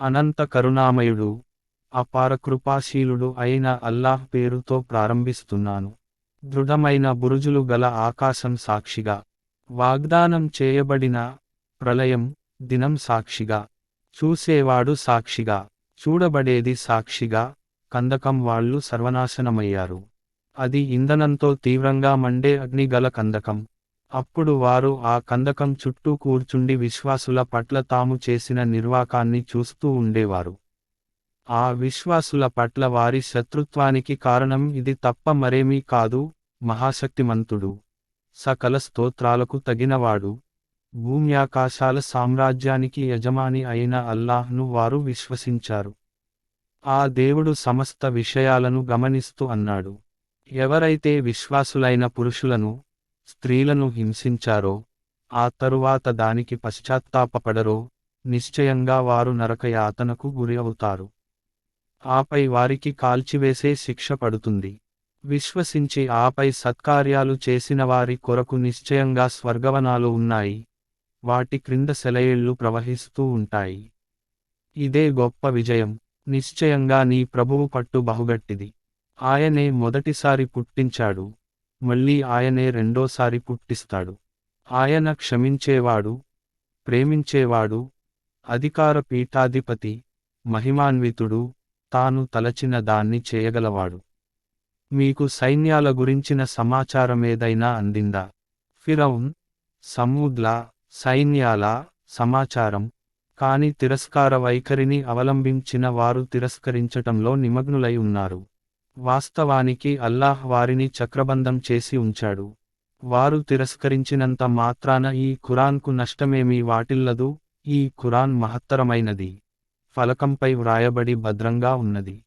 అనంత కరుణామయుడు అపార కృపాశీలుడు అయిన అల్లాహ్ పేరుతో ప్రారంభిస్తున్నాను. దృఢమైన బురుజులు గల ఆకాశం సాక్షిగా వాగ్దానం చేయబడిన ప్రళయం దినం సాక్షిగా చూసేవాడు సాక్షిగా చూడబడేది సాక్షిగా కందకం వాళ్ళు సర్వనాశనమయ్యారు. అది ఇంధనంతో తీవ్రంగా మండే అగ్ని గల కందకం. అప్పుడు వారు ఆ కందకం చుట్టూ కూర్చుండి విశ్వాసుల పట్ల తాము చేసిన నిర్వాకాన్ని చూస్తూ ఉండేవారు. ఆ విశ్వాసుల పట్ల వారి శత్రుత్వానికి కారణం ఇది తప్ప మరేమీ కాదు మహాశక్తిమంతుడు సకల స్తోత్రాలకు తగినవాడు భూమ్యాకాశాల సామ్రాజ్యానికి యజమాని అయిన అల్లాహ్ను వారు విశ్వసించారు. ఆ దేవుడు సమస్త విషయాలను గమనిస్తూ అన్నాడు. ఎవరైతే విశ్వాసులైన పురుషులను స్త్రీలను హింసించారో ఆ తరువాత దానికి పశ్చాత్తాపపడరో నిశ్చయంగా వారు నరకయాతనకు గురి అవుతారు ఆపై వారికి కాల్చివేసే శిక్ష పడుతుంది. విశ్వసించి ఆపై సత్కార్యాలు చేసిన వారి కొరకు నిశ్చయంగా స్వర్గవనాలు ఉన్నాయి. వాటి క్రింద సెలయేళ్ళు ప్రవహిస్తూ ఉంటాయి. ఇదే గొప్ప విజయం. నిశ్చయంగా నీ ప్రభువు పట్టు బహుగట్టిది. ఆయనే మొదటిసారి పుట్టించాడు. మళ్ళీ ఆయనే రెండోసారి పుట్టిస్తాడు. ఆయన క్షమించేవాడు ప్రేమించేవాడు అధికార పీఠాధిపతి మహిమాన్వితుడు తాను తలచిన దాన్ని చేయగలవాడు. మీకు సైన్యాల గురించిన సమాచారమేదైనా అందిందా? ఫిరౌన్ సమూద్లా సైన్యాల సమాచారం కాని తిరస్కార వైఖరిని అవలంబించిన వారు తిరస్కరించటంలో నిమగ్నులై ఉన్నారు. వాస్తవానికి అల్లాహ్ వారిని చక్రబంధం చేసి ఉంచాడు. వారు తిరస్కరించినంత మాత్రాన ఈ ఖురాన్కు నష్టమేమీ వాటిల్లదు ఈ ఖురాన్ మహత్తరమైనది. ఫలకంపై వ్రాయబడి భద్రంగా ఉన్నది.